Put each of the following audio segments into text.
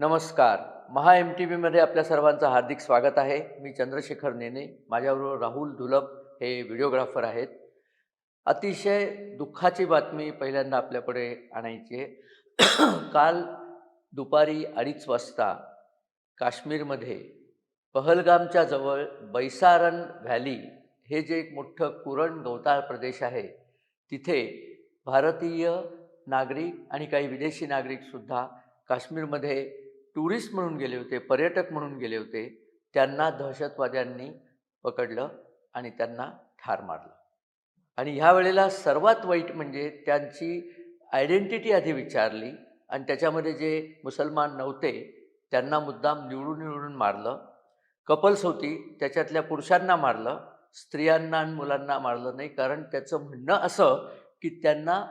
नमस्कार. महा M T व्हीमध्ये आपल्या सर्वांचं हार्दिक स्वागत आहे. मी चंद्रशेखर नेने. माझ्याबरोबर राहुल दुलप हे व्हिडिओग्राफर आहेत. अतिशय दुःखाची बातमी पहिल्यांदा आपल्याकडे आणायची आहे. काल दुपारी अडीच वाजता काश्मीरमध्ये पहलगामच्या जवळ बैसारन व्हॅली हे जे एक मोठं कुरण गवताळ प्रदेश आहे तिथे भारतीय नागरिक आणि काही विदेशी नागरिकसुद्धा काश्मीरमध्ये टुरिस्ट म्हणून गेले होते पर्यटक म्हणून गेले होते त्यांना दहशतवाद्यांनी पकडलं आणि त्यांना ठार मारलं. आणि ह्या वेळेला सर्वात वाईट म्हणजे त्यांची आयडेंटिटी आधी विचारली आणि त्याच्यामध्ये जे मुसलमान नव्हते त्यांना मुद्दाम निवडून निवडून मारलं. कपल्स होती त्याच्यातल्या पुरुषांना मारलं स्त्रियांना आणि मुलांना मारलं नाही कारण त्याचं म्हणणं असं की त्यांना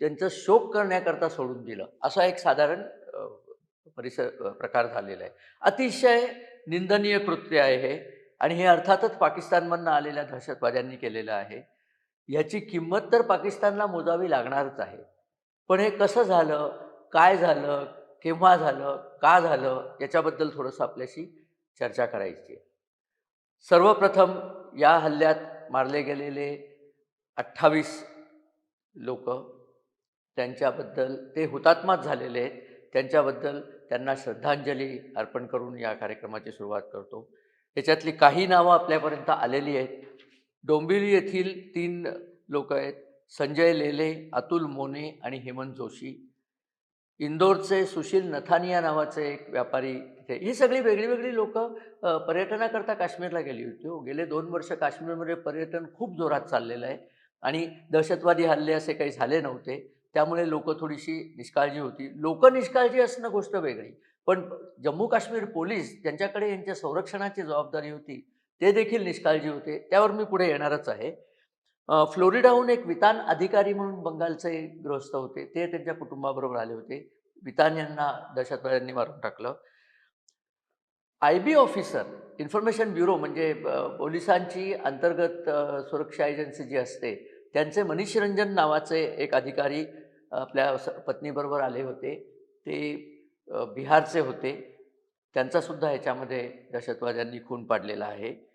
त्यांचं शोक करण्याकरता सोडून दिलं. असा एक साधारण परिसर प्रकार झालेला आहे. अतिशय निंदनीय कृत्य आहे हे आणि हे अर्थातच पाकिस्तानमधनं आलेल्या दहशतवाद्यांनी केलेलं आहे. ह्याची किंमत तर पाकिस्तानला मोजावी लागणारच आहे. पण हे कसं झालं काय झालं केव्हा झालं का झालं याच्याबद्दल थोडंसं आपल्याशी चर्चा करायची आहे. सर्वप्रथम या हल्ल्यात मारले गेलेले अठ्ठावीस लोक त्यांच्याबद्दल ते हुतात्माच झालेले आहेत. त्यांच्याबद्दल त्यांना श्रद्धांजली अर्पण करून या कार्यक्रमाची सुरुवात करतो. याच्यातली काही नावं आपल्यापर्यंत आलेली आहेत. डोंबिवली येथील तीन लोक आहेत. संजय लेले अतुल मोने आणि हेमंत जोशी. इंदोरचे सुशील नथानिया नावाचे एक व्यापारी तिथे ही सगळी वेगळी वेगळी लोक पर्यटनाकरता काश्मीरला गेली होती हो. गेले दोन वर्ष काश्मीरमध्ये पर्यटन खूप जोरात चाललेलं आहे. आणि दहशतवादी हल्ले असे काही झाले नव्हते. त्यामुळे लोक थोडीशी निष्काळजी होती. लोक निष्काळजी असणं गोष्ट वेगळी. पण जम्मू काश्मीर पोलीस ज्यांच्याकडे यांच्या संरक्षणाची जबाबदारी होती ते देखील निष्काळजी होते. त्यावर मी पुढे येणारच आहे. फ्लोरिडाहून एक वितान अधिकारी म्हणून बंगालचे गृहस्थ होते. ते त्यांच्या कुटुंबाबरोबर आले होते. वितान यांना दहशतवाद्यांनी मारून टाकलं. I B officer information bureau म्हणजे पोलिसांची अंतर्गत सुरक्षा एजन्सी जी असते त्यांचे मनीष रंजन नावाचे एक अधिकारी आपल्या स- पत्नीबरोबर आले होते. ते बिहारचे होते. त्यांचासुद्धा ह्याच्यामध्ये दहशतवाद्यांनी खून पाडलेला आहे.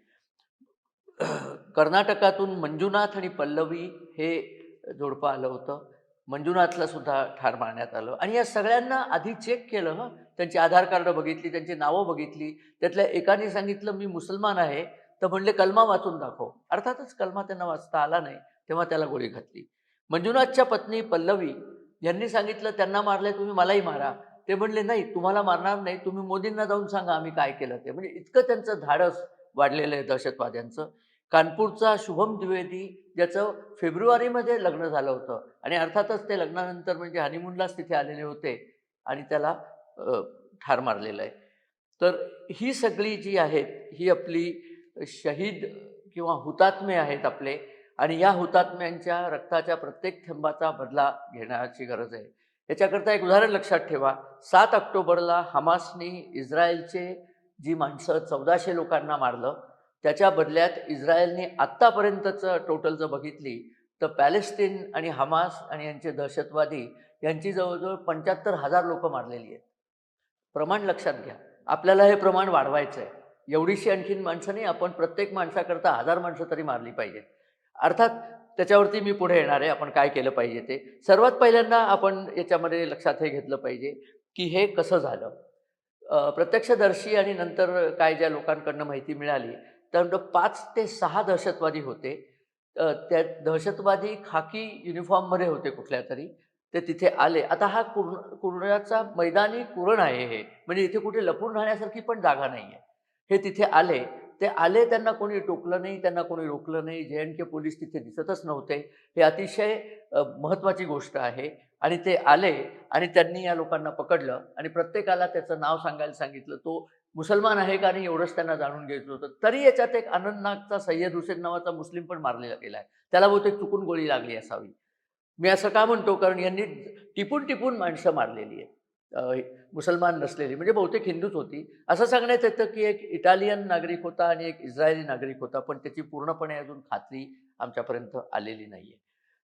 कर्नाटकातून मंजुनाथ आणि पल्लवी हे जोडपं आलं होतं. मंजुनाथला सुद्धा ठार मारण्यात आलं. आणि या सगळ्यांना आधी चेक केलं हं. त्यांची आधार कार्ड बघितली त्यांची नावं बघितली. त्यातल्या एकाने सांगितलं मी मुसलमान आहे. तर म्हणले कलमा वाचून दाखव. अर्थातच कलमा त्यांना वाचता आला नाही तेव्हा त्याला गोळी घातली. मंजुनाथच्या पत्नी पल्लवी यांनी सांगितलं त्यांना मारलंय तुम्ही मलाही मारा. ते म्हणले नाही तुम्हाला मारणार नाही तुम्ही मोदींना जाऊन सांगा आम्ही काय केलं ते. म्हणजे इतकं त्यांचं धाडस वाढलेलं आहे दहशतवाद्यांचं. कानपूरचा शुभम द्विवेदी ज्याचं फेब्रुवारीमध्ये लग्न झालं होतं आणि अर्थातच ते लग्नानंतर म्हणजे हनीमूनलाच तिथे आलेले होते आणि त्याला ठार मारलेलं आहे. तर ही सगळी जी आहेत ही आपली शहीद किंवा हुतात्मे आहेत आपले आणि या हुतात्म्यांच्या रक्ताच्या प्रत्येक थेंबाचा बदला घेण्याची गरज आहे. याच्याकरता एक उदाहरण लक्षात ठेवा. सात ऑक्टोबरला हमासनी इस्रायलचे जी माणसं चौदाशे लोकांना मारलं त्याच्या बदल्यात इस्रायलने आत्तापर्यंतचं टोटल जर बघितली तर पॅलेस्टीन आणि हमास आणि यांचे दहशतवादी यांची जवळजवळ पंच्याहत्तर हजार लोक मारलेली आहेत. प्रमाण लक्षात घ्या. आपल्याला हे प्रमाण वाढवायचं आहे एवढीशी आणखीन माणसं नाही आपण प्रत्येक माणसाकरता हजार माणसं तरी मारली पाहिजेत. अर्थात त्याच्यावरती मी पुढे येणार आहे आपण काय केलं पाहिजे ते. सर्वात पहिल्यांदा आपण याच्यामध्ये लक्षात हे घेतलं पाहिजे की हे कसं झालं. प्रत्यक्षदर्शी आणि नंतर काय ज्या लोकांकडनं माहिती मिळाली त्यानंतर पाच ते सहा दहशतवादी होते. त्या दहशतवादी खाकी युनिफॉर्ममध्ये होते कुठल्या तरी. ते तिथे आले. आता हा कुर कुरणाचा मैदानी कुरण आहे हे. म्हणजे इथे कुठे लपून राहण्यासारखी पण जागा नाही आहे हे तिथे आले. ते आले त्यांना कोणी टोकलं नाही त्यांना कोणी रोखलं नाही. जे एन के पोलीस तिथे दिसतच नव्हते. हे अतिशय महत्त्वाची गोष्ट आहे. आणि ते आले आणि त्यांनी या लोकांना पकडलं आणि प्रत्येकाला त्याचं नाव सांगायला सांगितलं. तो मुसलमान आहे का नाही एवढंच त्यांना जाणून घ्यायचं होतं. तरी याच्यात एक अनंतनागचा सय्यद हुसेन नावाचा मुस्लिम पण मारलेला गेला आहे. त्याला बहुतेक चुकून गोळी लागली असावी. मी असं का म्हणतो? कारण यांनी टिपून टिपून माणसं मारलेली आहेत. मुसलमान नसलेली म्हणजे बहुतेक हिंदूच होती. असं सांगण्यात येतं की एक इटालियन नागरिक होता आणि एक इस्रायली नागरिक होता पण त्याची पूर्णपणे अजून खात्री आमच्यापर्यंत आलेली नाही आहे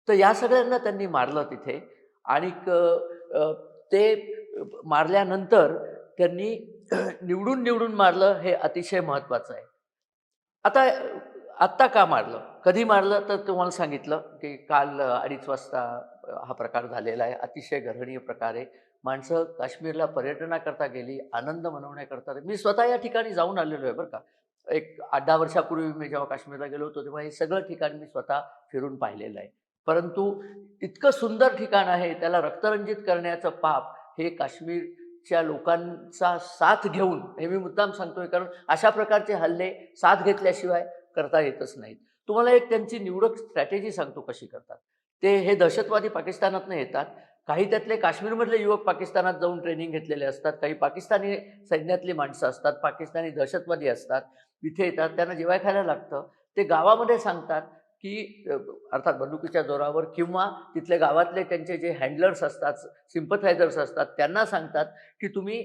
तर या सगळ्यांना त्यांनी मारलं तिथे आणि ते मारल्यानंतर त्यांनी निवडून निवडून मारलं हे अतिशय महत्त्वाचं आहे. आता आत्ता का मारलं? कधी मारलं? तर तुम्हाला सांगितलं की काल अडीच वाजता हा प्रकार झालेला आहे. अतिशय गर्हणीय प्रकार आहे माणसं काश्मीरला पर्यटनाकरता गेली आनंद मनवण्याकरता मी स्वतः या ठिकाणी जाऊन आलेलो आहे बरं का. एक आठ दहा वर्षापूर्वी मी जेव्हा काश्मीरला गेलो होतो तेव्हा हे सगळं ठिकाण मी स्वतः फिरून पाहिलेलं आहे. परंतु इतकं सुंदर ठिकाण आहे त्याला रक्तरंजित करण्याचं पाप हे काश्मीरच्या लोकांचा साथ घेऊन हे मी मुद्दाम सांगतोय कारण अशा प्रकारचे हल्ले साथ घेतल्याशिवाय करता येतच नाहीत. तुम्हाला एक त्यांची निवडक स्ट्रॅटेजी सांगतो कशी करतात. ते हे दहशतवादी पाकिस्तानातनं येतात काही त्यातले काश्मीरमधले युवक पाकिस्तानात जाऊन ट्रेनिंग घेतलेले असतात. काही पाकिस्तानी सैन्यातली माणसं असतात. पाकिस्तानी दहशतवादी असतात. इथे येतात. त्यांना जेवाय खायला लागतं. ते गावामध्ये सांगतात की अर्थात बंदुकीच्या जोरावर किंवा तिथले गावातले त्यांचे जे हँडलर्स असतात सिम्पथायझर्स असतात त्यांना सांगतात की तुम्ही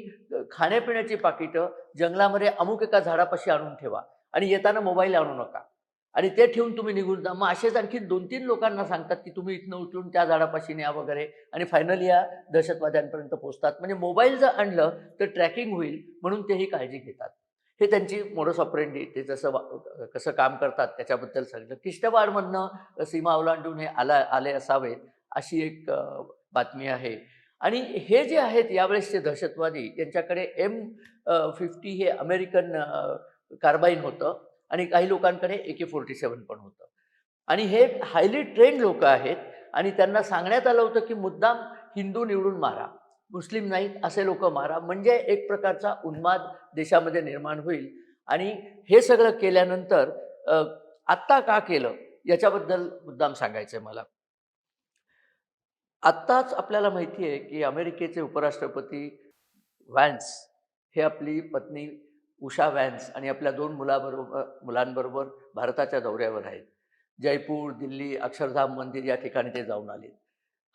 खाण्यापिण्याची पाकिटं जंगलामध्ये अमुक एका झाडापाशी आणून ठेवा आणि येताना मोबाईल आणू नका. आणि ते ठेवून तुम्ही निघून जा. मग असेच आणखी दोन तीन लोकांना सांगतात की तुम्ही इथनं उचलून त्या झाडापाशी न्या वगैरे आणि फायनली या दहशतवाद्यांपर्यंत पोहोचतात. म्हणजे मोबाईल जर आणलं तर ट्रॅकिंग होईल म्हणून तेही काळजी घेतात. हे त्यांची मोडस ऑपरेंडी ते जसं वा- कसं काम करतात त्याच्याबद्दल सांगितलं. किष्टवाडमधनं सीमा ओलांडून हे आला आले असावेत अशी एक बातमी आहे. आणि हे जे आहेत यावेळेसचे दहशतवादी यांच्याकडे एम फिफ्टी हे अमेरिकन कार्बाईन होतं. आणि काही लोकांकडे ए के फोर्टी सेवन पण होतं. आणि हे हायली ट्रेंड लोक आहेत आणि त्यांना सांगण्यात आलं होतं की मुद्दाम हिंदू निवडून मारा मुस्लिम नाहीत असे लोक मारा. म्हणजे एक प्रकारचा उन्माद देशामध्ये निर्माण होईल. आणि हे सगळं केल्यानंतर आत्ता का केलं? याच्याबद्दल मुद्दाम सांगायचं आहे मला. आत्ताच आपल्याला माहिती आहे की अमेरिकेचे उपराष्ट्रपती व्हॅन्स हे आपली पत्नी उषा व्हॅन्स आणि आपल्या दोन मुलाबरोबर मुलांबरोबर भारताच्या दौऱ्यावर आहेत. जयपूर दिल्ली अक्षरधाम मंदिर या ठिकाणी ते जाऊन आले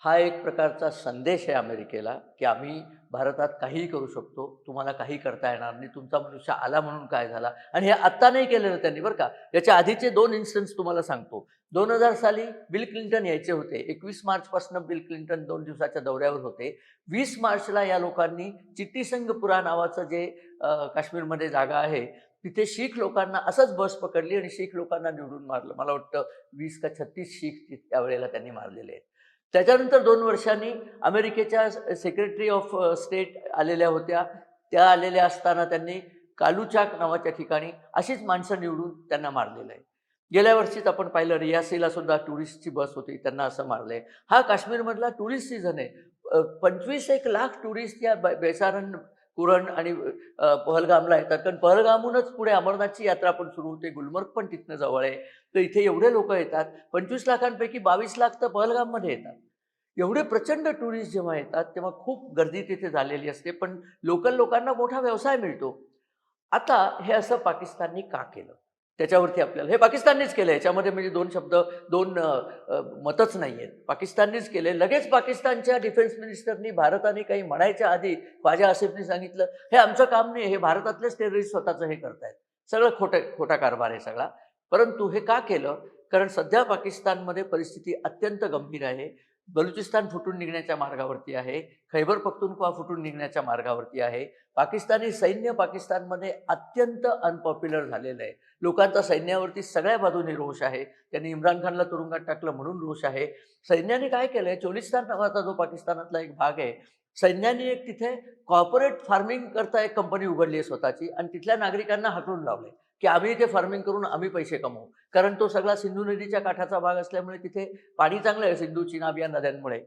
हा एक प्रकारचा संदेश आहे अमेरिकेला की आम्ही भारतात काहीही करू शकतो तुम्हाला काही करता येणार नाही तुमचा मनुष्य आला म्हणून काय झाला? आणि हे आत्ता नाही केलेलं त्यांनी बरं का. याच्या आधीचे दोन इन्स्टन्स तुम्हाला सांगतो. दोन हजार साली बिल क्लिंटन यायचे होते. एकवीस मार्चपासून बिल क्लिंटन दोन दिवसाच्या दौऱ्यावर होते. वीस मार्चला या लोकांनी चिट्टीसंगपुरा नावाचं जे काश्मीरमध्ये जागा आहे तिथे शीख लोकांना असंच बस पकडली आणि शीख लोकांना निवडून मारलं. मला वाटतं वीस का छत्तीस शीख त्यावेळेला त्यांनी मारलेले आहेत. त्याच्यानंतर दोन वर्षांनी अमेरिकेच्या सेक्रेटरी ऑफ स्टेट आलेल्या होत्या. त्या आलेल्या असताना त्यांनी कालुचाक नावाच्या ठिकाणी अशीच माणसं निवडून त्यांना मारलेलं आहे. गेल्या वर्षीच आपण पाहिलं रियासीला सुद्धा टुरिस्टची बस होती त्यांना असं मारलंय. हा काश्मीरमधला टुरिस्ट सीझन आहे. पंचवीस एक लाख टुरिस्ट या बेसारण कुरण आणि पहलगामला येतात. कारण पहलगामहूनच पुढे अमरनाथची यात्रा पण सुरू होते. गुलमर्ग पण तिथनं जवळ आहे. तर इथे एवढे लोक येतात. पंचवीस लाखांपैकी बावीस लाख तर पहलगाममध्ये येतात. एवढे प्रचंड टुरिस्ट जेव्हा येतात तेव्हा खूप गर्दी तिथे झालेली असते पण लोकल लोकांना मोठा व्यवसाय मिळतो. आता हे असं पाकिस्ताननी का केलं? त्याच्यावरती आपल्याला हे पाकिस्ताननीच केलं याच्यामध्ये म्हणजे दोन शब्द दोन मतच नाही आहेत पाकिस्ताननीच केले लगेच पाकिस्तानच्या डिफेन्स मिनिस्टरनी भारताने काही म्हणायच्या आधी ख्वाजा आसिफनी सांगितलं हे आमचं काम नाही हे भारतातलेच टेररिस्ट स्वतःचं हे करतायत. सगळं खोटं खोटा कारभार आहे सगळा. परंतु हे का केलं? कारण सध्या पाकिस्तानमध्ये परिस्थिती अत्यंत गंभीर आहे. बलुचिस्तान फुटून निघण्याच्या मार्गावरती आहे. खैबर पख्तुनख्वा फुटून निघण्याच्या मार्गावरती आहे. पाकिस्तानी सैन्य पाकिस्तानमध्ये अत्यंत अनपॉप्युलर झालेलं आहे. लोकांचा सैन्यावरती सगळ्या बाजूने रोष आहे. त्यांनी इम्रान खानला तुरुंगात टाकलं म्हणून रोष आहे. सैन्याने काय केलं आहे चोलिस्तान नावाचा जो पाकिस्तानातला एक भाग आहे सैन्याने एक तिथे कॉर्पोरेट फार्मिंग करता एक कंपनी उघडली आहे स्वतःची आणि तिथल्या नागरिकांना हाकलून लावले की आम्ही इथे फार्मिंग करून आम्ही पैसे कमवू. कारण तो सगळा सिंधू नदीच्या काठाचा भाग असल्यामुळे तिथे पाणी चांगलं आहे सिंधू चिनाब या नद्यांमुळे.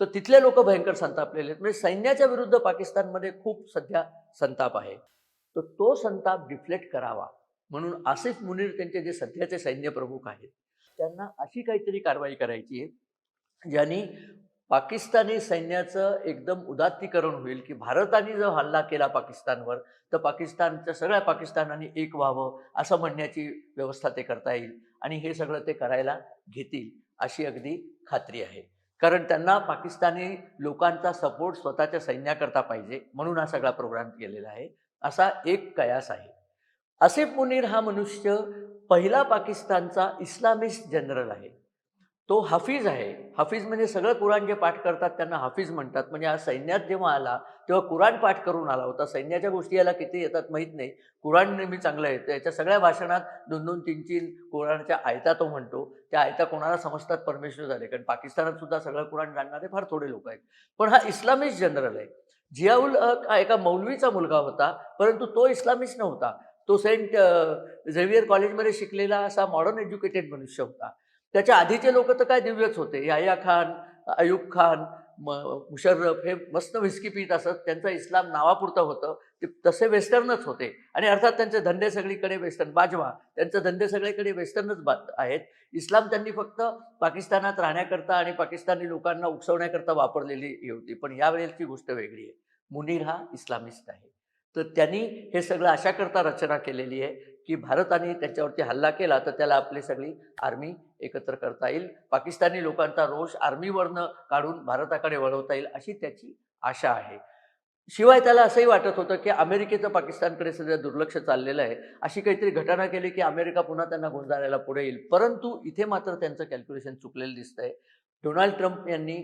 तर तिथले लोक भयंकर संतापलेले आहेत. म्हणजे सैन्याच्या विरुद्ध पाकिस्तानमध्ये खूप सध्या संताप आहे. तर तो संताप डिफ्लेक्ट करावा. म्हणून आसिफ मुनीर त्यांचे जे सध्याचे सैन्य प्रमुख आहेत त्यांना अशी काहीतरी कारवाई करायची आहे ज्यांनी पाकिस्तानी सैन्याचं एकदम उदात्तीकरण होईल की भारताने जो हल्ला केला पाकिस्तानवर तर पाकिस्तानच्या सगळ्या पाकिस्तानाने एक व्हावं असं म्हणण्याची व्यवस्था ते करता येईल आणि हे सगळं ते करायला घेतील अशी अगदी खात्री आहे. कारण त्यांना पाकिस्तानी लोकांचा सपोर्ट स्वतःच्या सैन्याकरता पाहिजे म्हणून हा सगळा प्रोग्राम केलेला आहे. असा एक कयास आहे. असे मुनीर हा मनुष्य पहिला पाकिस्तानचा इस्लामिस्ट जनरल आहे. तो हाफिज आहे. हाफिज म्हणजे सगळं कुराण जे पाठ करतात त्यांना हाफिज म्हणतात. म्हणजे हा सैन्यात जेव्हा आला तेव्हा कुराण पाठ करून आला होता. सैन्याच्या गोष्टी याला किती येतात माहीत नाही. कुराण नेहमी चांगलं येतं याच्या सगळ्या भाषणात दोन दोन तीन तीन कुराणच्या आयता तो म्हणतो. त्या आयता कोणाला समजतात? परमेश्वर झाले. कारण पाकिस्तानात सुद्धा सगळं कुराण जाणणारे फार थोडे लोक आहेत. पण हा इस्लामिस्ट जनरल आहे. जियाउल हक हा एका मौलवीचा मुलगा होता. परंतु तो इस्लामिस्ट नव्हता. तो सेंट झेवियर कॉलेजमध्ये शिकलेला असा मॉडर्न एज्युकेटेड मनुष्य होता. त्याच्या आधीचे लोक तर काय दिव्यच होते. याया खान अयूब खान म मुशर्रफ हे मस्त व्हिस्की पीत असत. त्यांचं इस्लाम नावापुरतं होतं. ते तसे वेस्टर्नच होते. आणि अर्थात त्यांचे धंदे सगळीकडे वेस्टर्न बाजवा त्यांचे धंदे सगळीकडे वेस्टर्नच बा आहेत. इस्लाम त्यांनी फक्त पाकिस्तानात राहण्याकरता आणि पाकिस्तानी लोकांना उकसवण्याकरता वापरलेली ही होती. पण यावेळेची गोष्ट वेगळी आहे. मुनीर हा इस्लामिस्ट आहे. तर त्यांनी हे सगळं अशाकरता रचना केलेली आहे. की भारताने त्याच्यावरती हल्ला केला तर त्याला आपली सगळी आर्मी एकत्र करता येईल. पाकिस्तानी लोकांचा रोष आर्मीवरनं काढून भारताकडे वळवता येईल अशी त्याची आशा आहे. शिवाय त्याला असंही वाटत होतं की अमेरिकेचं पाकिस्तानकडे सध्या दुर्लक्ष चाललेलं आहे. अशी काहीतरी घटना केली की अमेरिका पुन्हा त्यांना गोंधळायला पुढे येईल. परंतु इथे मात्र त्यांचं कॅल्क्युलेशन चुकलेलं दिसतंय. डोनाल्ड ट्रम्प यांनी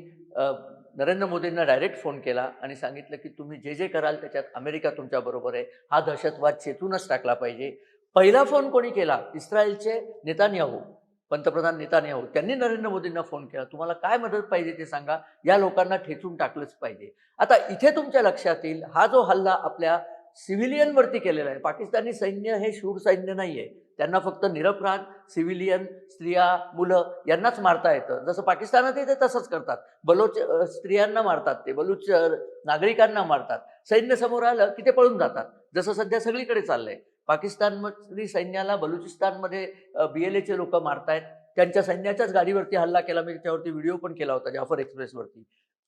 नरेंद्र मोदींना डायरेक्ट फोन केला आणि सांगितलं की तुम्ही जे जे कराल त्याच्यात अमेरिका तुमच्याबरोबर आहे. हा दहशतवाद चेतूनच टाकला पाहिजे. पहिला फोन कोणी केला? इस्रायलचे नेतान्याहू पंतप्रधान नेतान्याहू. त्यांनी नरेंद्र मोदींना फोन केला. तुम्हाला काय मदत पाहिजे ते सांगा. या लोकांना ठेचून टाकलंच पाहिजे. आता इथे तुमच्या लक्षात येईल हा जो हल्ला आपल्या सिव्हिलियनवरती केलेला आहे. पाकिस्तानी सैन्य हे शूर सैन्य नाही आहे त्यांना फक्त निरपराध सिव्हिलियन स्त्रिया मुलं यांनाच मारता येतं. जसं पाकिस्तानातही ते तसंच करतात. बलोच स्त्रियांना मारतात ते. बलूच नागरिकांना मारतात. सैन्य समोर आलं की ते पळून जातात. जसं सध्या सगळीकडे चाललंय. पाकिस्तानमधली सैन्याला बलुचिस्तानमध्ये बी एल एचे लोक मारतायत. त्यांच्या सैन्याच्याच गाडीवरती हल्ला केला. मी त्याच्यावरती व्हिडिओ पण केला होता जाफर एक्सप्रेसवरती.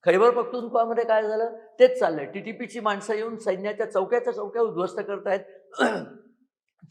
खैबर पख्तूनख्वामध्ये काय झालं? तेच चाललंय. टी टी पीची माणसं येऊन सैन्याच्या चौक्याच्या चौक्या उद्ध्वस्त करतायत.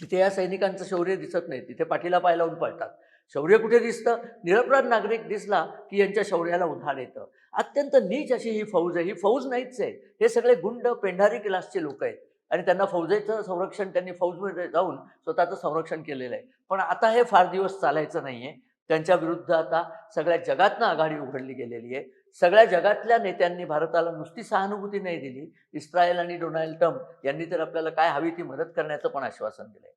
तिथे या सैनिकांचं शौर्य दिसत नाही. तिथे पाठीला पाय लावून पळतात. शौर्य कुठे दिसतं? निरपराध नागरिक दिसला की यांच्या शौर्याला उधाण येतं. अत्यंत नीच अशी ही फौज आहे. ही फौज नाहीच आहे. हे सगळे गुंड पेंढारी क्लासचे लोक आहेत. आणि त्यांना फौजेचं संरक्षण त्यांनी फौजमध्ये जाऊन स्वतःचं संरक्षण केलेलं आहे. पण आता हे फार दिवस चालायचं नाही आहे त्यांच्या विरुद्ध आता सगळ्या जगातनं आघाडी उघडली गेलेली आहे. सगळ्या जगातल्या नेत्यांनी भारताला नुसती सहानुभूती नाही दिली. इस्रायल आणि डोनाल्ड ट्रम्प यांनी तर आपल्याला काय हवी ती मदत करण्याचं पण आश्वासन दिलंय.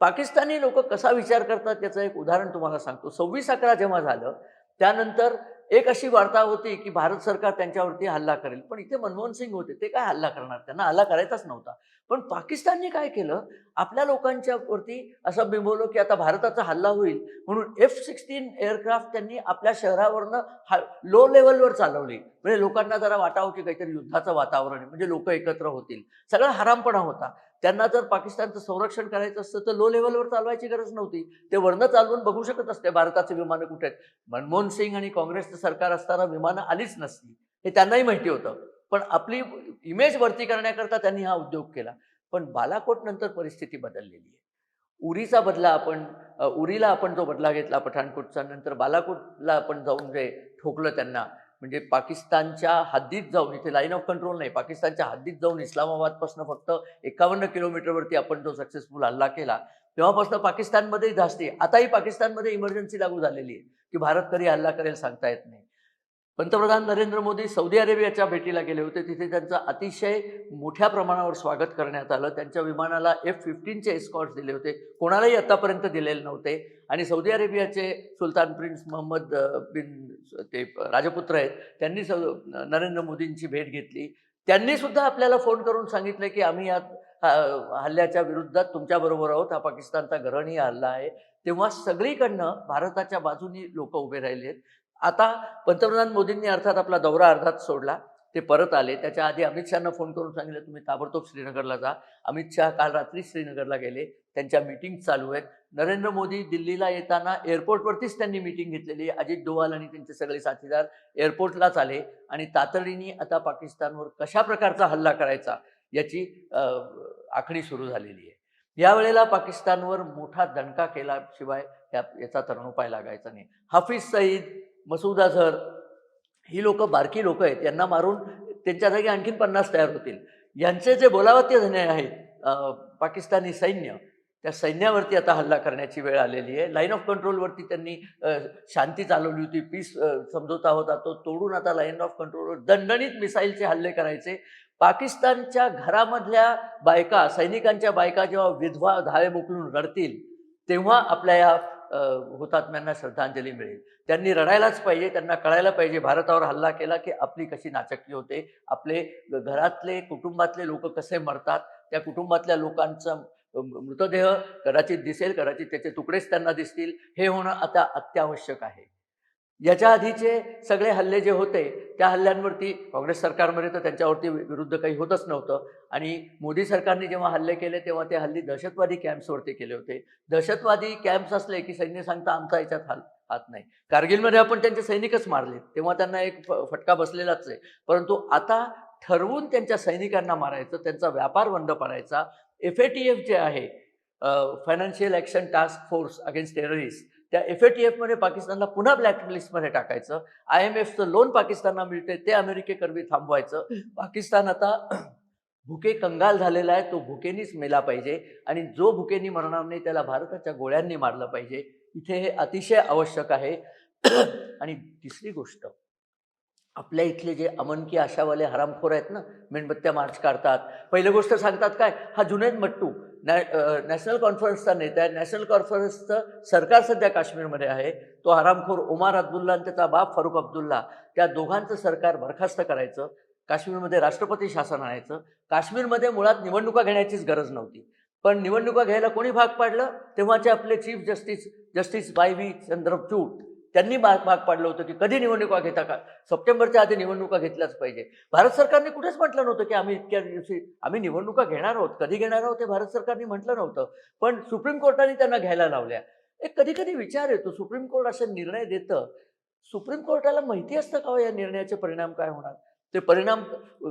पाकिस्तानी लोक कसा विचार करतात याचं एक उदाहरण तुम्हाला सांगतो. सव्वीस अकरा जेव्हा झालं त्यानंतर एक अशी वार्ता होती की भारत सरकार त्यांच्यावरती हल्ला करेल. पण इथे मनमोहन सिंग होते ते काय हल्ला करणार? त्यांना हल्ला करायचाच नव्हता. पण पाकिस्तानने काय केलं? आपल्या लोकांच्या वरती असं बिंबवलं की आता भारताचा हल्ला होईल म्हणून एफ सिक्स्टीन एअरक्राफ्ट त्यांनी आपल्या शहरावरनं हा लो लेवलवर चालवली. म्हणजे लोकांना जरा वाटावं की काहीतरी युद्धाचं वातावरण आहे. म्हणजे लोक एकत्र होतील. सगळा हरामपणा होता. त्यांना जर पाकिस्तानचं संरक्षण करायचं असतं तर लो लेवलवर चालवायची गरज नव्हती. ते वरनं चालवून बघू शकत असते भारताचे विमानं कुठे आहेत. मनमोहन सिंग आणि काँग्रेसचं सरकार असताना विमानं आलीच नसती. हे त्यांनाही माहिती होतं. पण आपली इमेज वरती करण्याकरता त्यांनी हा उद्योग केला. पण बालाकोट नंतर परिस्थिती बदललेली आहे. उरीचा बदला आपण उरीला आपण जो बदला घेतला पठाणकोटचा नंतर बालाकोटला आपण जाऊन जे ठोकलं त्यांना म्हणजे पाकिस्तानच्या हद्दीत जाऊन इथे लाईन ऑफ कंट्रोल नाही पाकिस्तानच्या हद्दीत जाऊन इस्लामाबादपासून फक्त एकावन्न किलोमीटरवरती आपण जो सक्सेसफुल हल्ला केला तेव्हापासून पाकिस्तानमध्येही धास्ती. आताही पाकिस्तानमध्ये इमर्जन्सी लागू झालेली आहे की भारत कधी हल्ला करेल सांगता येत नाही. पंतप्रधान नरेंद्र मोदी सौदी अरेबियाच्या भेटीला गेले होते. तिथे त्यांचं अतिशय मोठ्या प्रमाणावर स्वागत करण्यात आलं. त्यांच्या विमानाला एफ फिफ्टीनचे एस्कॉट्स दिले होते. कोणालाही आतापर्यंत दिलेले नव्हते. आणि सौदी अरेबियाचे सुलतान प्रिन्स मोहम्मद बिन ते राजपुत्र आहेत त्यांनी सौ नरेंद्र मोदींची भेट घेतली. त्यांनी सुद्धा आपल्याला फोन करून सांगितलं की आम्ही या हल्ल्याच्या विरुद्धात तुमच्याबरोबर आहोत. हा पाकिस्तानचा ग्रहणीय हल्ला आहे. तेव्हा सगळीकडनं भारताच्या बाजूनी लोक उभे राहिले आहेत आता पंतप्रधान मोदींनी अर्थात आपला दौरा अर्धात सोडला ते परत आले. त्याच्या आधी अमित शहाना फोन करून सांगितलं तुम्ही ताबडतोब श्रीनगरला जा. अमित शहा काल रात्री श्रीनगरला गेले. त्यांच्या मीटिंग चालू आहेत. नरेंद्र मोदी दिल्लीला येताना एअरपोर्टवरतीच त्यांनी मीटिंग घेतलेली आहे. अजित डोवाल आणि त्यांचे सगळे साथीदार एअरपोर्टलाच आले आणि तातडीने आता पाकिस्तानवर कशा प्रकारचा हल्ला करायचा याची आखणी सुरू झालेली आहे. यावेळेला पाकिस्तानवर मोठा दणका केल्याशिवाय या याचा तरणोपाय लागायचा नाही. हाफिज सईद मसूद अझहर ही लोक बारकी लोक आहेत यांना मारून त्यांच्या जागी आणखीन पन्नास तयार होतील. यांचे जे बोलावते धने आहेत पाकिस्तानी सैन्य त्या सैन्यावरती आता हल्ला करण्याची वेळ आलेली आहे. लाईन ऑफ कंट्रोलवरती त्यांनी शांती चालवली होती पीस समजोता होता तो तोडून आता लाईन ऑफ कंट्रोलवर दणदणीत मिसाईलचे हल्ले करायचे. पाकिस्तानच्या घरामधल्या बायका सैनिकांच्या बायका जेव्हा विधवा धावे मोकलून रडतील तेव्हा आपल्या या हुतात्म्यांना श्रद्धांजली मिळेल. त्यांनी रडायलाच पाहिजे त्यांना कळायला पाहिजे. भारतावर हल्ला केला की आपली कशी नाचक्की होते. आपले घरातले कुटुंबातले लोक कसे मरतात त्या कुटुंबातल्या लोकांचा मृतदेह कदाचित दिसेल कदाचित त्याचे तुकडेच त्यांना दिसतील. हे होणं आता अत्यावश्यक आहे. याच्या आधीचे सगळे हल्ले जे होते त्या हल्ल्यांवरती काँग्रेस सरकारमध्ये तर त्यांच्यावरती विरुद्ध काही होतच नव्हतं. आणि मोदी सरकारने जेव्हा हल्ले केले तेव्हा ते हल्ली दहशतवादी कॅम्प्सवरती केले होते. दहशतवादी कॅम्प्स असले की सैन्य सांगता आमचा याच्यात हाल हात नाही. कारगिलमध्ये आपण त्यांचे सैनिकच मारले तेव्हा त्यांना एक फ- फटका बसलेलाच आहे. परंतु आता ठरवून त्यांच्या सैनिकांना मारायचं त्यांचा व्यापार बंद पडायचा. एफ ए टी एफ जे आहे financial action task force against terrorist त्या एफ ए टी एफमध्ये पाकिस्तानला पुन्हा ब्लॅकलिस्टमध्ये टाकायचं. आय एम एफचं लोन पाकिस्तानला मिळते ते अमेरिकेकरवी थांबवायचं. पाकिस्तान आता भुके कंगाल झालेला आहे तो भुकेनीच मेला पाहिजे. आणि जो भुकेनी मरणार नाही त्याला भारताच्या गोळ्यांनी मारलं पाहिजे. इथे हे अतिशय आवश्यक आहे. आणि तिसरी गोष्ट आपल्या इथले जे अमनकी आशावाले हरामखोर आहेत ना मेणबत्त्या मार्च काढतात. पहिली गोष्ट सांगतात काय? हा जुनेद मट्टू नॅ नॅशनल कॉन्फरन्सचा नेता आहे. नॅशनल कॉन्फरन्सचं सरकार सध्या काश्मीरमध्ये आहे. तो हरामखोर ओमार अब्दुल्ला आणि त्याचा बाप फारुख अब्दुल्ला त्या दोघांचं सरकार बरखास्त करायचं. काश्मीरमध्ये राष्ट्रपती शासन आणायचं. काश्मीरमध्ये मुळात निवडणुका घेण्याचीच गरज नव्हती. पण निवडणुका घ्यायला कोणी भाग पाडलं? तेव्हाचे आपले chief justice justice Y V Chandrachud. त्यांनी भाग भाग पाडलं होतं की कधी निवडणुका घेता का? सप्टेंबरच्या आधी निवडणुका घेतल्याच पाहिजे. भारत सरकारने कुठेच म्हटलं नव्हतं की आम्ही इतक्या दिवशी आम्ही निवडणुका घेणार आहोत. कधी घेणार आहोत ते भारत सरकारने म्हटलं नव्हतं. पण सुप्रीम कोर्टाने त्यांना घ्यायला लावल्या. एक कधी कधी विचार येतो सुप्रीम कोर्ट असे निर्णय देतं. सुप्रीम कोर्टाला माहिती असतं का हो या निर्णयाचे परिणाम काय होणार? ते परिणाम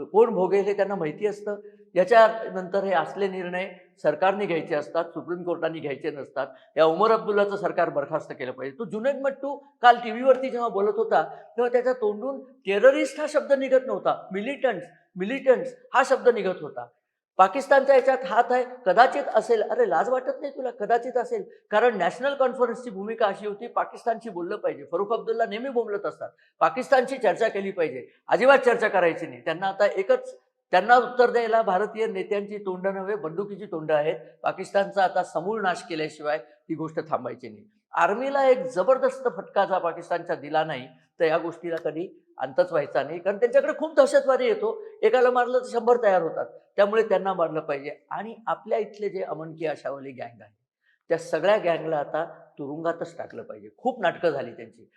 कोण भोगेल हे त्यांना माहिती असतं. याच्यानंतर हे असले निर्णय सरकारने घ्यायचे असतात सुप्रीम कोर्टाने घ्यायचे नसतात. या उमर अब्दुल्लाचं सरकार बरखास्त केलं पाहिजे. तो जुनेद मट्टू काल टी व्हीवरती जेव्हा बोलत होता तेव्हा त्याच्या तोंडून टेररिस्ट हा शब्द निघत नव्हता. मिलिटंट्स मिलिटंट्स हा शब्द निघत होता. पाकिस्तानच्या याच्यात हात आहे कदाचित असेल. अरे लाज वाटत नाही तुला? कदाचित असेल. कारण नॅशनल कॉन्फरन्सची भूमिका अशी होती पाकिस्तानशी बोललं पाहिजे. फरुख अब्दुल्ला नेहमी बोलत असतात. पाकिस्तानची चर्चा केली पाहिजे. अजिबात चर्चा करायची नाही. त्यांना आता एकच त्यांना उत्तर द्यायला भारतीय नेत्यांची तोंड नव्हे बंदुकीची तोंड आहेत. पाकिस्तानचा आता समूळ नाश केल्याशिवाय ही गोष्ट थांबायची नाही. आर्मीला एक जबरदस्त फटका जा पाकिस्तानचा दिला नाही तर या गोष्टीला कधी अंतच व्हायचा नाही. कारण त्यांच्याकडे खूप दहशतवादी येतो. एकाला मारलं तर शंभर तयार होतात. त्यामुळे त्यांना मारलं पाहिजे. आणि आपल्या इथले जे अमनकी आशावाली गँग आहे त्या सगळ्या गँगला आता तुरुंगातच टाकलं पाहिजे. खूप नाटकं झाली त्यांची.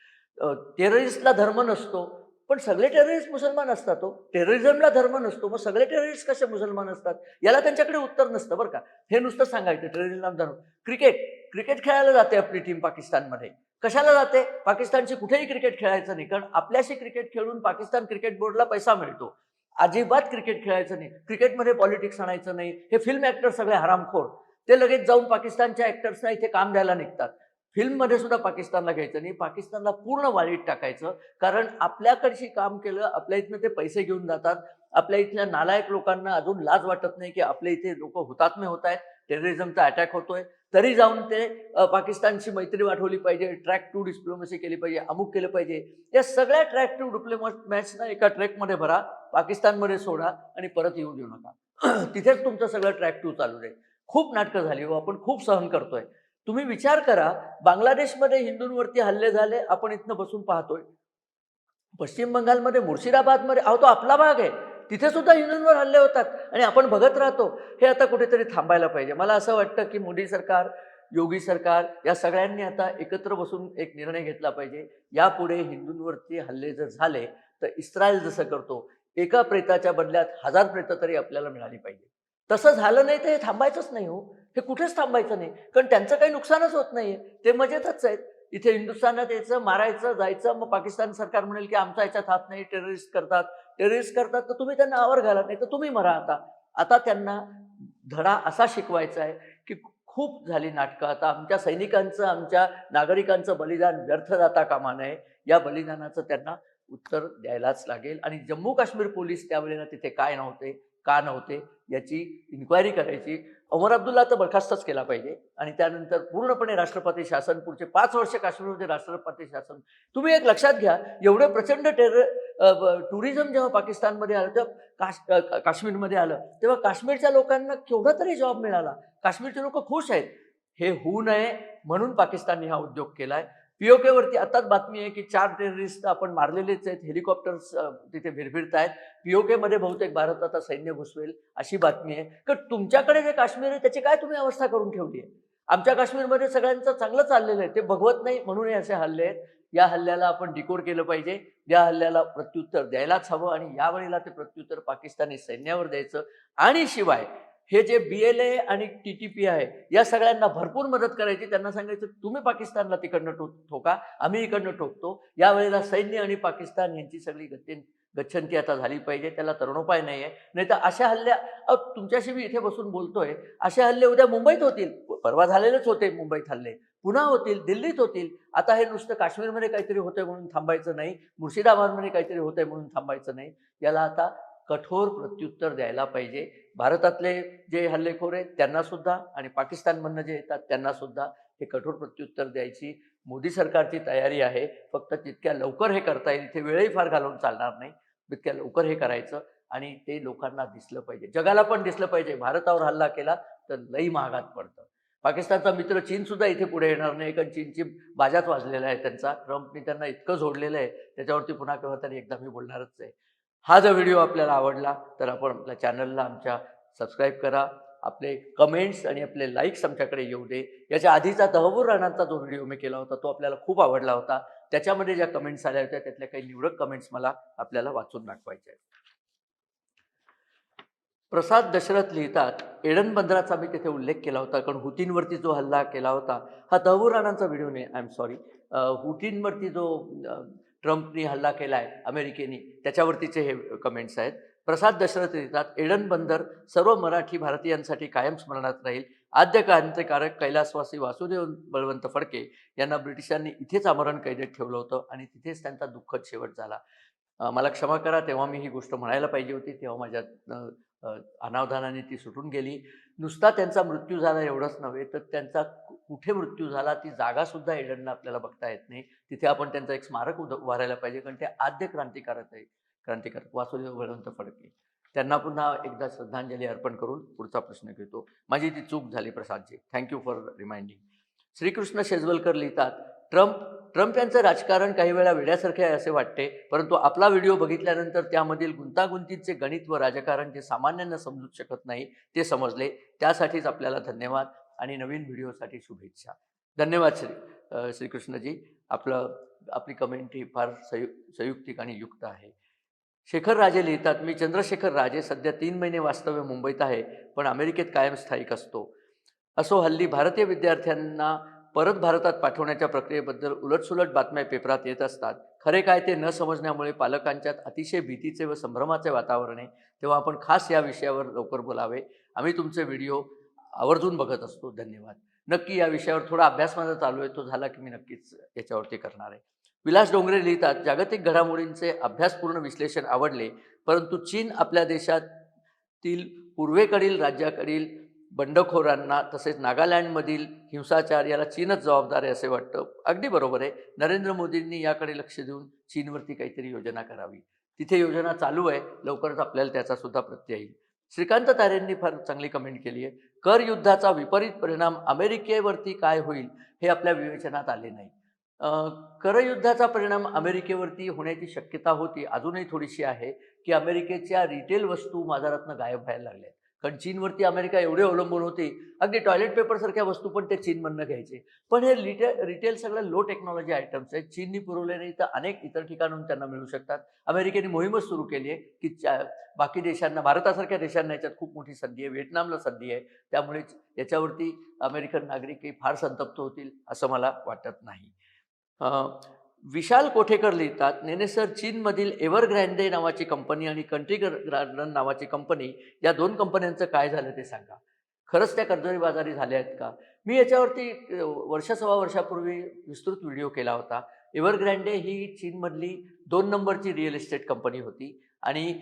टेररिस्टला धर्म नसतो. पण सगळे टेररिस्ट मुसलमान असतात हो. तो टेररिझमला धर्म नसतो मग सगळे टेररिस्ट कसे मुसलमान असतात? याला त्यांच्याकडे उत्तर नसतं बरं का. हे नुसतं सांगायचं टेररिझम धर्म. क्रिकेट क्रिकेट खेळायला जाते आपली टीम पाकिस्तानमध्ये. कशाला जाते? पाकिस्तानची कुठेही क्रिकेट खेळायचं नाही कारण आपल्याशी क्रिकेट खेळून पाकिस्तान क्रिकेट बोर्डला पैसा मिळतो. अजिबात क्रिकेट खेळायचं नाही. क्रिकेटमध्ये पॉलिटिक्स आणायचं नाही. हे फिल्म ॲक्टर सगळे हरामखोर. ते लगेच जाऊन पाकिस्तानच्या ॲक्टर्सना इथे काम द्यायला निघतात. फिल्ममध्ये सुद्धा पाकिस्तानला घ्यायचं नाही पाकिस्तानला पूर्ण वाळीत टाकायचं. कारण आपल्याकडशी काम केलं आपल्या इथनं ते पैसे घेऊन जातात. आपल्या इथल्या नालायक लोकांना अजून लाज वाटत नाही की आपल्या इथे लोक हुतात्मे होत आहेत टेररिझमचा अटॅक होतोय. तरी जाऊन ते पाकिस्तानशी मैत्री वाढवली पाहिजे ट्रॅक टू डिप्लोमसी केली पाहिजे अमुक केलं पाहिजे. या सगळ्या ट्रॅक टू डिप्लोमॅट्सना एका ट्रॅकमध्ये भरा पाकिस्तानमध्ये सोडा आणि परत येऊ देऊ नका. तिथेच तुमचं सगळं ट्रॅक टू चालू आहे खूप नाटकं झाली हो आपण खूप सहन करतोय. तुम्ही विचार करा बांगलादेशमध्ये हिंदूंवरती हल्ले झाले आपण इथनं बसून पाहतोय. पश्चिम बंगालमध्ये मुर्शिदाबादमध्ये अहो तो आपला भाग आहे. तिथे सुद्धा हिंदूंवर हल्ले होतात आणि आपण बघत राहतो. हे आता कुठेतरी थांबायला पाहिजे. मला असं वाटतं की मोदी सरकार योगी सरकार या सगळ्यांनी आता एकत्र बसून एक निर्णय घेतला पाहिजे. यापुढे हिंदूंवरती हल्ले जर झाले तर इस्रायल जसं करतो एका प्रेताच्या बदल्यात हजार प्रेतं तरी आपल्याला मिळाली पाहिजे. तसं झालं नाही तर हे थांबायचंच नाही हो. हे कुठेच थांबायचं नाही. कारण त्यांचं काही नुकसानच होत नाहीये. ते मजेतच आहेत. इथे हिंदुस्थानात यायचं मारायचं जायचं मग पाकिस्तान सरकार म्हणेल की आमचा याच्यात हात नाही टेररिस्ट करतात. टेररिस्ट करतात तर तुम्ही त्यांना आवर घाला नाही तर तुम्ही मरा आता. आता त्यांना धडा असा शिकवायचा आहे की खूप झाली नाटकं. आता आमच्या सैनिकांचं आमच्या नागरिकांचं बलिदान व्यर्थ जाता कामा नये. या बलिदानाचं त्यांना उत्तर द्यायलाच लागेल. आणि जम्मू काश्मीर पोलीस त्यावेळेला तिथे काय नव्हते का नव्हते याची इन्क्वायरी करायची. अमर अब्दुल्ला तर बरखास्तच केला पाहिजे. आणि त्यानंतर पूर्णपणे राष्ट्रपती शासन पुढचे पाच वर्ष काश्मीरमध्ये राष्ट्रपती शासन. तुम्ही एक लक्षात घ्या एवढे प्रचंड टेर टुरिझम जेव्हा पाकिस्तानमध्ये आलं तेव्हा काश काश्मीरमध्ये आलं तेव्हा काश्मीरच्या लोकांना केवढा तरी जॉब मिळाला. काश्मीरचे लोक खुश आहेत. हे होऊ नये म्हणून पाकिस्तानने हा उद्योग केला आहे पीओके वरती आताच बातमी आहे की चार टेररिस्ट आपण मारलेलेच आहेत हेलिकॉप्टर्स तिथे भिरभिरत आहेत. पीओके मध्ये बहुतेक भारत आता सैन्य घुसवेल अशी बातमी आहे. तर तुमच्याकडे जे काश्मीर आहे त्याची काय तुम्ही अवस्था करून ठेवली आहे? आमच्या काश्मीरमध्ये सगळ्यांचं चांगलं चाललेलं आहे. ते बघवत नाही म्हणूनही असे हल्ले आहेत. या हल्ल्याला आपण डिकोड केलं पाहिजे. या हल्ल्याला प्रत्युत्तर द्यायलाच हवं आणि यावेळेला ते प्रत्युत्तर पाकिस्तानी सैन्यावर द्यायचं. आणि शिवाय हे जे बी एल ए आणि टी टी पी आहे या सगळ्यांना भरपूर मदत करायची. त्यांना सांगायचं तुम्ही पाकिस्तानला तिकडनं टो ठोका आम्ही इकडनं ठोकतो यावेळेला सैन्य आणि पाकिस्तान यांची सगळी गती गच्छंती आता झाली पाहिजे त्याला तरुणोपाय नाही आहे नाही तर अशा हल्ल्या तुमच्याशी मी इथे बसून बोलतोय असे हल्ले उद्या मुंबईत होतील. परवा झालेलेच होते मुंबईत हल्ले. पुन्हा होतील दिल्लीत होतील. आता हे नुसतं काश्मीरमध्ये काहीतरी होतंय म्हणून थांबायचं नाही मुर्शिदाबादमध्ये काहीतरी होतंय म्हणून थांबायचं नाही. याला आता कठोर प्रत्युत्तर द्यायला पाहिजे. भारतातले जे हल्लेखोर आहेत त्यांना सुद्धा आणि पाकिस्तानमधनं जे येतात त्यांना सुद्धा हे कठोर प्रत्युत्तर द्यायची मोदी सरकारची तयारी आहे. फक्त तितक्या लवकर हे करता येईल इथे वेळही फार घालवून चालणार नाही. तितक्या लवकर हे करायचं आणि ते लोकांना दिसलं पाहिजे. जगाला पण दिसलं पाहिजे. भारतावर हल्ला केला तर लई महागात पडतं. पाकिस्तानचा मित्र चीन सुद्धा इथे पुढे येणार नाही. कारण चीनची बाजाच वाजलेला आहे त्यांचा. ट्रम्पनी त्यांना इतकं जोडलेलं आहे. त्याच्यावरती पुन्हा केव्हा तरी एकदा मी बोलणारच आहे. हा जर व्हिडिओ आपल्याला आवडला तर आपण आपल्या चॅनलला आमच्या सबस्क्राईब करा. आपले कमेंट्स आणि आपले लाईक्स आमच्याकडे येऊ दे. याच्या आधीचा तहबूर राणांचा जो व्हिडिओ मी केला होता तो आपल्याला खूप आवडला होता. त्याच्यामध्ये ज्या कमेंट्स आल्या होत्या त्यातल्या काही निवडक कमेंट्स मला आपल्याला वाचून दाखवायच्या आहेत. प्रसाद दशरथ लिहितात एडन बंदराचा मी तिथे उल्लेख केला होता कारण हुतींवरती जो हल्ला केला होता हा तहबूर राणांचा व्हिडिओ नाही. आय एम सॉरी हुतींवरती जो ट्रम्पनी हल्ला केला आहे अमेरिकेने त्याच्यावरतीचे हे कमेंट्स आहेत. प्रसाद दशरथ लिहितात एडन बंदर सर्व मराठी भारतीयांसाठी कायम स्मरणात राहील. आद्य क्रांतिकारक कैलासवासी वासुदेव बळवंत फडके यांना ब्रिटिशांनी इथेच आमरण कैदेत ठेवलं होतं आणि तिथेच त्यांचा दुःखद शेवट झाला. मला क्षमा करा तेव्हा मी ही गोष्ट म्हणायला पाहिजे होती तेव्हा माझ्या अनावधानाने ती सुटून गेली. नुसता त्यांचा मृत्यू झाला एवढंच नव्हे तर त्यांचा कुठे मृत्यू झाला ती जागासुद्धा एडनला आपल्याला बघता येत नाही. तिथे आपण त्यांचं एक स्मारक उद उभारायला पाहिजे कारण ते आद्य क्रांतिकारक आहे. क्रांतिकारक वासुदेव बळवंत फडके. त्यांना पुन्हा एकदा श्रद्धांजली अर्पण करून पुढचा प्रश्न घेतो. माझी ती चूक झाली प्रसादजी. Thank you for reminding Shrikrishna Shejwalkar लिहितात ट्रम्प ट्रम्प यांचं राजकारण काही वेळा वेड्यासारखे आहे असे वाटते परंतु आपला व्हिडिओ बघितल्यानंतर त्यामधील गुंतागुंतीचे गणित व राजकारण जे सामान्यांना समजू शकत नाही ते समजले. त्यासाठीच आपल्याला धन्यवाद आणि नवीन व्हिडिओसाठी शुभेच्छा. धन्यवाद श्री श्रीकृष्णजी. आपलं आपली कमेंट ही फार संयु संयुक्तिक आणि युक्त आहे. शेखर राजे लिहितात मी चंद्रशेखर राजे सध्या तीन महिने वास्तव्य मुंबईत आहे पण अमेरिकेत कायम स्थायिक असतो. असो हल्ली भारतीय विद्यार्थ्यांना परत भारतात पाठवण्याच्या प्रक्रियेबद्दल उलटसुलट बातम्या पेपरात येत असतात. खरे काय ते न समजण्यामुळे पालकांच्यात अतिशय भीतीचे व संभ्रमाचे वातावरण आहे. तेव्हा आपण खास या विषयावर लवकर बोलावे. आम्ही तुमचे व्हिडिओ आवर्जून बघत असतो. धन्यवाद. नक्की या विषयावर थोडा अभ्यास माझा चालू आहे. तो झाला की मी नक्कीच याच्यावरती करणार आहे. विलास डोंगरे लिहितात जागतिक घडामोडींचे अभ्यासपूर्ण विश्लेषण आवडले परंतु चीन आपल्या देशातील पूर्वेकडील राज्याकडील बंडखोरांना तसेच नागालँडमधील हिंसाचार याला चीनच जबाबदार आहे असे वाटतं. अगदी बरोबर आहे. नरेंद्र मोदींनी याकडे लक्ष देऊन चीनवरती काहीतरी योजना करावी. तिथे योजना चालू आहे. लवकरच आपल्याला त्याचा सुद्धा प्रत्यय येईल. श्रीकांत तारेंनी फार चांगली कमेंट केली आहे. कर युद्धाचा विपरीत परिणाम अमेरिकेवरती काय होईल हे आपल्या विवेचनात आले नाही. करयुद्धाचा परिणाम अमेरिकेवरती होण्याची शक्यता होती. अजूनही थोडीशी आहे की अमेरिकेच्या रिटेल वस्तू बाजारातनं गायब व्हायला लागल्या कारण चीनवरती अमेरिका एवढे अवलंबून होती. अगदी टॉयलेट पेपरसारख्या वस्तू पण ते चीनमधनं घ्यायचे. पण हे रिटेल रिटेल सगळ्या लो टेक्नॉलॉजी आयटम्स आहेत. चीननी पुरवले नाही तर अनेक इतर ठिकाणून त्यांना मिळू शकतात. अमेरिकेने मोहीमच सुरू केली आहे की बाकी देशांना भारतासारख्या देशांना याच्यात खूप मोठी संधी आहे. व्हिएतनामला संधी आहे. त्यामुळे याच्यावरती अमेरिकन नागरिक फार संतप्त होतील असं मला वाटत नाही. विशाल कोठेकर लिहितात नेनेसर चीनमधील एव्हरग्रँडे नावाची कंपनी आणि कंट्री गार्डन नावाची कंपनी या दोन कंपन्यांचं काय झालं ते सांगा. खरंच त्या कर्जरी बाजारी झाल्या आहेत का? मी याच्यावरती वर्ष सव्वा वर्षापूर्वी विस्तृत व्हिडिओ केला होता. एव्हरग्रँडे ही चीनमधली दोन नंबरची रिअल इस्टेट कंपनी होती आणि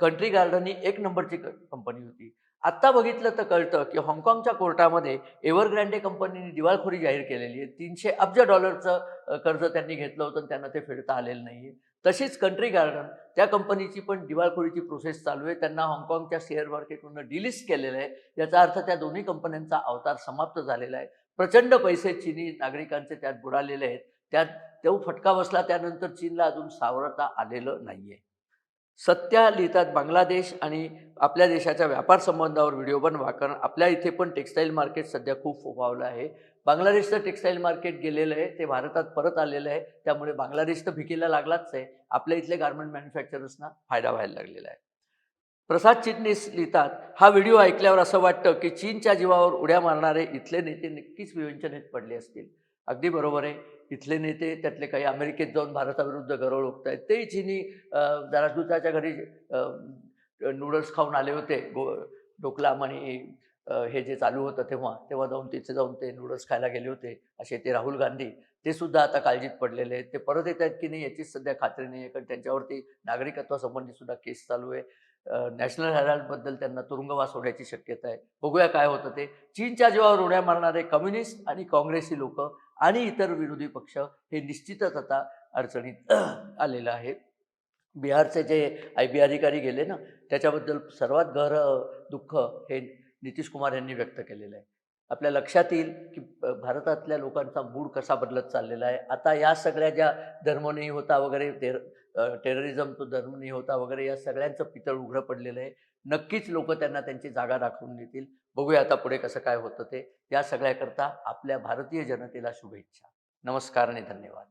कंट्री गार्डन ही एक नंबरची कंपनी होती. आत्ता बघितलं तर कळतं की हाँगकाँगच्या कोर्टामध्ये एव्हरग्रँडे कंपनीने दिवाळखोरी जाहीर केलेली आहे. तीनशे अब्ज डॉलरचं कर्ज त्यांनी घेतलं होतं त्यांना ते फेडता आलेलं नाही आहे तशीच कंट्री गार्डन त्या कंपनीची पण दिवाळखोरीची प्रोसेस चालू आहे. त्यांना हाँगकाँगच्या शेअर मार्केटमधून डिलिस्ट केलेलं आहे. याचा अर्थ त्या दोन्ही कंपन्यांचा अवतार समाप्त झालेला आहे. प्रचंड पैसे चीनी नागरिकांचे त्यात बुडालेले आहेत. त्यात तो फटका बसला त्यानंतर चीनला अजून सावरता आलेलं नाही आहे सत्या लिहितात बांगलादेश आणि आपल्या देशाच्या व्यापार संबंधावर व्हिडिओ बनवा कारण आपल्या इथे पण टेक्स्टाईल मार्केट सध्या खूप फोफावलं आहे. बांगलादेशचं टेक्स्टाईल मार्केट गेलेलं आहे ते भारतात परत आलेलं आहे त्यामुळे बांगलादेश तर भिकीला लागलाच आहे. आपल्या इथले गार्मेंट मॅन्युफॅक्चरर्सना फायदा व्हायला लागलेला आहे. प्रसाद चिटणीस लिहितात हा व्हिडिओ ऐकल्यावर असं वाटतं की चीनच्या जीवावर उड्या मारणारे इथले नेते नक्कीच विवंचनेत पडले असतील. अगदी बरोबर आहे. इथले नेते त्यातले काही अमेरिकेत जाऊन भारताविरुद्ध गरळ ओळखत आहेत ते चिनी अं, घरी नूडल्स खाऊन आले होते. गो डोकलाम आणि हे जे चालू होतं तेव्हा तेव्हा जाऊन तिथे जाऊन ते नूडल्स खायला गेले होते असे ते राहुल गांधी. ते सुद्धा आता काळजीत पडलेले आहेत. ते परत येत आहेत की नाही याचीच सध्या खात्री नाही आहे. कारण त्यांच्यावरती नागरिकत्वासंबंधी सुद्धा केस चालू आहे. नॅशनल हेराल्डबद्दल त्यांना तुरुंगवास होण्याची शक्यता आहे. बघूया काय होतं ते. चीनच्या जीवावर उड्या मारणारे कम्युनिस्ट आणि काँग्रेसी लोक आणि इतर विरोधी पक्ष हे निश्चितच आता अडचणीत आलेलं आहे. बिहारचे जे आय बी अधिकारी गेले ना त्याच्याबद्दल सर्वात गहर दुःख हे नितीश कुमार यांनी व्यक्त केलेलं आहे. आपल्या लक्षात येईल की भारतातल्या लोकांचा मूड कसा बदलत चाललेला आहे. आता या सगळ्या ज्या धर्मनेही होता वगैरे टेर टेररिझम तो धर्मनेही होता वगैरे या सगळ्यांचं पितळ उघडं पडलेलं आहे. नक्कीच लोक त्यांना त्यांची जागा दाखवून देतील. बघूया आता पुढे कसं काय होतं ते. या सगळ्याकरता आपल्या भारतीय जनतेला शुभेच्छा. नमस्कार आणि धन्यवाद.